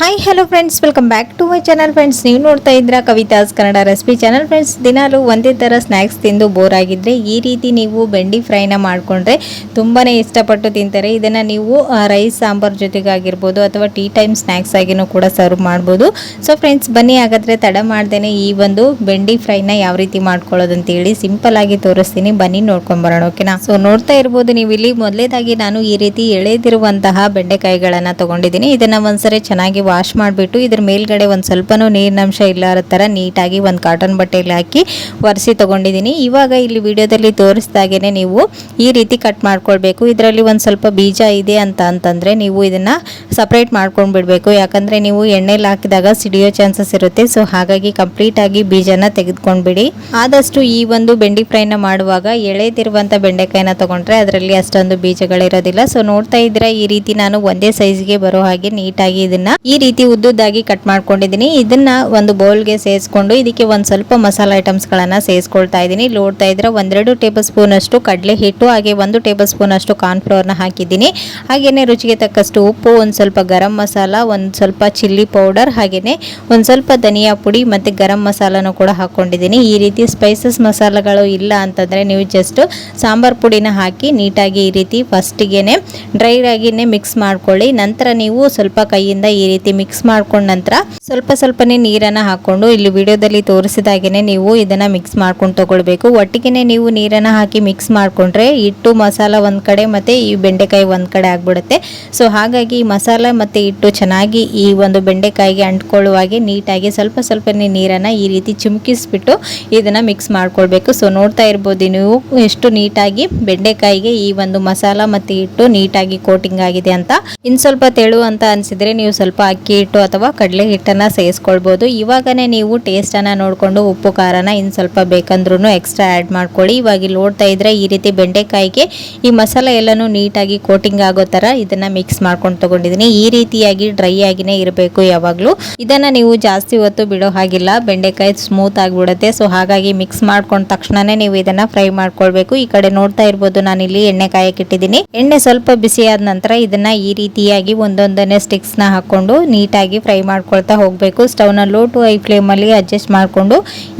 Hi hello friends welcome back to my channel friends ನೀವು ನೋಡ್ತಾ ಇದ್ರ Kavitha's Kannada recipe channel friends ದಿನಾಲು ಒಂದೇ ಥರ ಸ್ನ್ಯಾಕ್ಸ್ ತಿಂದು ಬೋರ್ ಆಗಿದ್ರೆ ಈ ರೀತಿ ನೀವು ಬೆಂಡಿ ಫ್ರೈನ ಮಾಡಿಕೊಂಡ್ರೆ ತುಂಬಾ ಇಷ್ಟಪಟ್ಟು ತಿಂತಾರೆ. ಇದನ್ನು ನೀವು ರೈಸ್ ಸಾಂಬಾರ್ ಜೊತೆಗಾಗಿರ್ಬೋದು ಅಥವಾ ಟೀ ಟೈಮ್ ಸ್ನ್ಯಾಕ್ಸ್ ಆಗಿನೂ ಕೂಡ ಸರ್ವ್ ಮಾಡ್ಬೋದು. ಸೊ ಫ್ರೆಂಡ್ಸ್ ಬನ್ನಿ ಹಾಗಾದರೆ ತಡ ಮಾಡ್ದೇನೆ ಈ ಒಂದು ಬೆಂಡಿ ಫ್ರೈನ ಯಾವ ರೀತಿ ಮಾಡ್ಕೊಳ್ಳೋದು ಸಿಂಪಲ್ ಆಗಿ ತೋರಿಸ್ತೀನಿ. ಬನ್ನಿ ನೋಡ್ಕೊಂಡು ಬರೋಣ ಓಕೆನಾ ಸೊ ನೋಡ್ತಾ ಇರ್ಬೋದು ನೀವು ಇಲ್ಲಿ ಮೊದಲೇದಾಗಿ ನಾನು ಈ ರೀತಿ ಎಳೆದಿರುವಂತಹ ಬೆಂಡೆಕಾಯಿಗಳನ್ನು ತಗೊಂಡಿದ್ದೀನಿ. ಇದನ್ನ ಒಂದ್ಸರಿ ಚೆನ್ನಾಗಿ ವಾಶ್ ಮಾಡಿಬಿಟ್ಟು ಇದ್ರ ಮೇಲ್ಗಡೆ ಒಂದು ಸ್ವಲ್ಪನೂ ನೀರಿನಂಶ ಇಲ್ಲಾರ ಥರ ನೀಟಾಗಿ ಒಂದು ಕಾಟನ್ ಬಟ್ಟೆಯಲ್ಲಿ ಹಾಕಿ ಒರೆಸಿ ತಗೊಂಡಿದ್ದೀನಿ ಇವಾಗ ಇಲ್ಲಿ ವಿಡಿಯೋದಲ್ಲಿ ತೋರಿಸ್ದಾಗೇ ನೀವು ಈ ರೀತಿ ಕಟ್ ಮಾಡ್ಕೊಳ್ಬೇಕು. ಇದರಲ್ಲಿ ಒಂದು ಸ್ವಲ್ಪ ಬೀಜ ಇದೆ ಅಂತ ಅಂತಂದರೆ ನೀವು ಇದನ್ನು ಸಪ್ರೇಟ್ ಮಾಡ್ಕೊಂಡು ಬಿಡಬೇಕು. ಯಾಕಂದರೆ ನೀವು ಎಣ್ಣೆಲಿ ಹಾಕಿದಾಗ ಸಿಡಿಯೋ ಚಾನ್ಸಸ್ ಇರುತ್ತೆ. ಸೊ ಹಾಗಾಗಿ ಕಂಪ್ಲೀಟಾಗಿ ಬೀಜನ ತೆಗೆದುಕೊಂಡ್ಬಿಡಿ ಆದಷ್ಟು ಈ ಒಂದು ಬೆಂಡಿ ಫ್ರೈನ ಮಾಡುವಾಗ ಎಳೆದಿರುವಂಥ ಬೆಂಡೆಕಾಯಿನ ತಗೊಂಡ್ರೆ ಅದರಲ್ಲಿ ಅಷ್ಟೊಂದು ಬೀಜಗಳಿರೋದಿಲ್ಲ. ಸೊ ನೋಡ್ತಾ ಇದ್ರೆ ಈ ರೀತಿ ನಾನು ಒಂದೇ ಸೈಜ್ಗೆ ಬರೋ ಹಾಗೆ ನೀಟಾಗಿ ಇದನ್ನ ಈ ರೀತಿ ಉದ್ದುದ್ದಾಗಿ ಕಟ್ ಮಾಡ್ಕೊಂಡಿದ್ದೀನಿ. ಇದನ್ನ ಒಂದು ಬೌಲ್ಗೆ ಸೇರಿಸ್ಕೊಂಡು ಇದಕ್ಕೆ ಒಂದು ಸ್ವಲ್ಪ ಮಸಾಲ ಐಟಮ್ಸ್ ಗಳನ್ನ ಸೇರಿಸ್ಕೊಳ್ತಾ ಇದ್ದೀನಿ. ನೋಡ್ತಾ ಇದ್ರೆ ಒಂದೆರಡು ಟೇಬಲ್ ಸ್ಪೂನ್ ಅಷ್ಟು ಕಡಲೆ ಹಿಟ್ಟು, ಹಾಗೆ ಒಂದು ಟೇಬಲ್ ಸ್ಪೂನ್ ಅಷ್ಟು ಕಾರ್ನ್ಫ್ಲವರ್ನ ಹಾಕಿದ್ದೀನಿ. ಹಾಗೇನೆ ರುಚಿಗೆ ತಕ್ಕಷ್ಟು ಉಪ್ಪು, ಒಂದು ಸ್ವಲ್ಪ ಗರಂ ಮಸಾಲ, ಒಂದು ಸ್ವಲ್ಪ ಚಿಲ್ಲಿ ಪೌಡರ್ ಹಾಗೇನೆ ಒಂದು ಸ್ವಲ್ಪ ಧನಿಯಾ ಪುಡಿ ಮತ್ತೆ ಗರಂ ಮಸಾಲನೂ ಕೂಡ ಹಾಕೊಂಡಿದ್ದೀನಿ. ಈ ರೀತಿ ಸ್ಪೈಸಸ್ ಮಸಾಲಗಳು ಇಲ್ಲ ಅಂತಂದ್ರೆ ನೀವು ಜಸ್ಟ್ ಸಾಂಬಾರ್ ಪುಡಿನ ಹಾಕಿ ನೀಟಾಗಿ ಈ ರೀತಿ ಫಸ್ಟಿಗೆನೆ ಡ್ರೈ ಆಗಿನೇ ಮಿಕ್ಸ್ ಮಾಡ್ಕೊಳ್ಳಿ. ನಂತರ ನೀವು ಸ್ವಲ್ಪ ಕೈಯಿಂದ ಈ ರೀತಿ ಮಿಕ್ಸ್ ಮಾಡ್ಕೊಂಡ ನಂತರ ಸ್ವಲ್ಪ ಸ್ವಲ್ಪನೇ ನೀರನ್ನ ಹಾಕೊಂಡು ಇಲ್ಲಿ ವಿಡಿಯೋದಲ್ಲಿ ತೋರಿಸಿದಾಗೇನೆ ನೀವು ಇದನ್ನ ಮಿಕ್ಸ್ ಮಾಡ್ಕೊಂಡು ತಗೊಳ್ಬೇಕು. ಒಟ್ಟಿಗೆನೆ ನೀವು ನೀರನ್ನ ಹಾಕಿ ಮಿಕ್ಸ್ ಮಾಡ್ಕೊಂಡ್ರೆ ಹಿಟ್ಟು, ಮಸಾಲ ಒಂದ್ ಕಡೆ ಮತ್ತೆ ಈ ಬೆಂಡೆಕಾಯಿ ಒಂದ್ ಕಡೆ ಆಗ್ಬಿಡುತ್ತೆ. ಸೊ ಹಾಗಾಗಿ ಈ ಮಸಾಲ ಮತ್ತೆ ಹಿಟ್ಟು ಚೆನ್ನಾಗಿ ಈ ಒಂದು ಬೆಂಡೆಕಾಯಿಗೆ ಅಂಟ್ಕೊಳ್ಳುವಾಗೆ ನೀಟಾಗಿ ಸ್ವಲ್ಪ ಸ್ವಲ್ಪನೇ ನೀರನ್ನ ಈ ರೀತಿ ಚಿಮುಕಿಸ್ಬಿಟ್ಟು ಇದನ್ನ ಮಿಕ್ಸ್ ಮಾಡ್ಕೊಳ್ಬೇಕು. ಸೊ ನೋಡ್ತಾ ಇರ್ಬೋದು ನೀವು ಎಷ್ಟು ನೀಟಾಗಿ ಬೆಂಡೆಕಾಯಿಗೆ ಈ ಒಂದು ಮಸಾಲ ಮತ್ತೆ ಹಿಟ್ಟು ನೀಟಾಗಿ ಕೋಟಿಂಗ್ ಆಗಿದೆ ಅಂತ. ಇನ್ ಸ್ವಲ್ಪ ತೆಳು ಅಂತ ಅನ್ಸಿದ್ರೆ ನೀವು ಸ್ವಲ್ಪ ಅಕ್ಕಿ ಹಿಟ್ಟು ಅಥವಾ ಕಡಲೆ ಹಿಟ್ಟನ್ನು ಸೇರಿಸ್ಕೊಳ್ಬೋದು ಇವಾಗನೇ ನೀವು ಟೇಸ್ಟನ್ನು ನೋಡಿಕೊಂಡು ಉಪ್ಪು, ಖಾರನ ಇನ್ನು ಸ್ವಲ್ಪ ಬೇಕಂದ್ರೂ ಎಕ್ಸ್ಟ್ರಾ ಆ್ಯಡ್ ಮಾಡ್ಕೊಳ್ಳಿ. ಇವಾಗ ಇಲ್ಲಿ ನೋಡ್ತಾ ಇದ್ರೆ ಈ ರೀತಿ ಬೆಂಡೆಕಾಯಿಗೆ ಈ ಮಸಾಲೆ ಎಲ್ಲನೂ ನೀಟಾಗಿ ಕೋಟಿಂಗ್ ಆಗೋ ಥರ ಇದನ್ನು ಮಿಕ್ಸ್ ಮಾಡ್ಕೊಂಡು ತೊಗೊಂಡಿದ್ದೀನಿ. ಈ ರೀತಿಯಾಗಿ ಡ್ರೈ ಆಗಿನೇ ಇರಬೇಕು ಯಾವಾಗಲೂ. ಇದನ್ನು ನೀವು ಜಾಸ್ತಿ ಹೊತ್ತು ಬಿಡೋ ಹಾಗಿಲ್ಲ. ಬೆಂಡೆಕಾಯಿ ಸ್ಮೂತ್ ಆಗಿಬಿಡುತ್ತೆ. ಸೊ ಹಾಗಾಗಿ ಮಿಕ್ಸ್ ಮಾಡ್ಕೊಂಡ ತಕ್ಷಣನೇ ನೀವು ಇದನ್ನ ಫ್ರೈ ಮಾಡ್ಕೊಳ್ಬೇಕು. ಈ ಕಡೆ ನೋಡ್ತಾ ಇರ್ಬೋದು ನಾನು ಇಲ್ಲಿ ಎಣ್ಣೆ ಕಾಯಕ್ಕೆ ಇಟ್ಟಿದ್ದೀನಿ. ಎಣ್ಣೆ ಸ್ವಲ್ಪ ಬಿಸಿ ಆದ ನಂತರ ಇದನ್ನ ಈ ರೀತಿಯಾಗಿ ಒಂದೊಂದನೇ ಸ್ಟಿಕ್ಸ್ನ ಹಾಕೊಂಡು ನೀಟಾಗಿ ಫ್ರೈ ಮಾಡ್ಕೊಳ್ತಾ ಹೋಗಬೇಕು. ಸ್ಟವ್ನ ಲೋ ಟು ಹೈ ಫ್ಲೇಮಲ್ಲಿ ಅಡ್ಜಸ್ಟ್ ಮಾಡಿಕೊಂಡು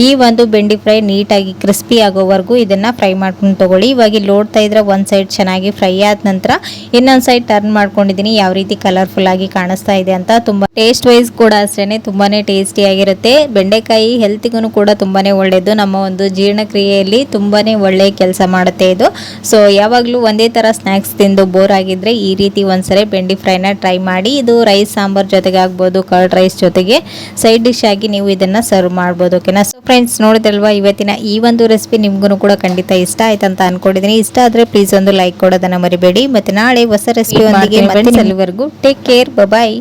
ಈ ಒಂದು ಬೆಂಡಿ ಫ್ರೈ ನೀಟಾಗಿ ಕ್ರಿಸ್ಪಿ ಆಗೋವರೆಗೂ ಇದನ್ನ ಫ್ರೈ ಮಾಡ್ಕೊಂಡು ತೊಗೊಳ್ಳಿ. ಇವಾಗ ಲೋಡ್ತಾ ಇದ್ರೆ ಒಂದು ಸೈಡ್ ಚೆನ್ನಾಗಿ ಫ್ರೈ ಆದ ನಂತರ ಇನ್ನೊಂದು ಸೈಡ್ ಟರ್ನ್ ಮಾಡ್ಕೊಂಡಿದ್ದೀನಿ. ಯಾವ ರೀತಿ ಕಲರ್ಫುಲ್ ಆಗಿ ಕಾಣಿಸ್ತಾ ಇದೆ ಅಂತ ತುಂಬಾ ಟೇಸ್ಟ್ ವೈಸ್ ಕೂಡ ಅಷ್ಟೇ ತುಂಬಾನೇ ಟೇಸ್ಟಿ ಆಗಿರುತ್ತೆ. ಬೆಂಡೆಕಾಯಿ ಹೆಲ್ತಿಗೂ ಕೂಡ ತುಂಬಾನೇ ಒಳ್ಳೆಯದು ನಮ್ಮ ಒಂದು ಜೀರ್ಣಕ್ರಿಯೆಯಲ್ಲಿ ತುಂಬಾನೇ ಒಳ್ಳೆ ಕೆಲಸ ಮಾಡುತ್ತೆ ಇದು. ಸೊ ಯಾವಾಗಲೂ ಒಂದೇ ತರ ಸ್ನ್ಯಾಕ್ಸ್ ತಿಂದು ಬೋರ್ ಆಗಿದ್ರೆ ಈ ರೀತಿ ಒಂದ್ಸರಿ ಬೆಂಡಿ ಫ್ರೈನ ಟ್ರೈ ಮಾಡಿ. ಇದು ರೈಸ್ ಸಾಂಬಾರ್ ಜೊತೆಗೆ ಆಗ್ಬೋದು ಕರ್ಡ್ ರೈಸ್ ಜೊತೆಗೆ ಸೈಡ್ ಡಿಶ್ ಆಗಿ ನೀವು ಇದನ್ನ ಸರ್ವ್ ಮಾಡ್ಬೋದು ಓಕೆನಾ ಸೊ ಫ್ರೆಂಡ್ಸ್ ನೋಡಿದಲ್ವಾ ಇವತ್ತಿನ ಈ ಒಂದು ರೆಸಿಪಿ ನಿಮ್ಗೂ ಕೂಡ ಖಂಡಿತ ಇಷ್ಟ ಆಯ್ತು ಅಂತ ಅನ್ಕೊಂಡಿದ್ದೀನಿ ಇಷ್ಟ ಆದ್ರೆ ಪ್ಲೀಸ್ ಒಂದು ಲೈಕ್ ಕೊಡೋದನ್ನ ಮರಿಬೇಡಿ. ಮತ್ತೆ ನಾಳೆ ಹೊಸ ರೆಸಿಪಿ ಒಂದಿಗೆ ಮತ್ತೆ ಅಲ್ಲಿವರೆಗೂ ಟೇಕ್ ಕೇರ್ ಬಾಯ್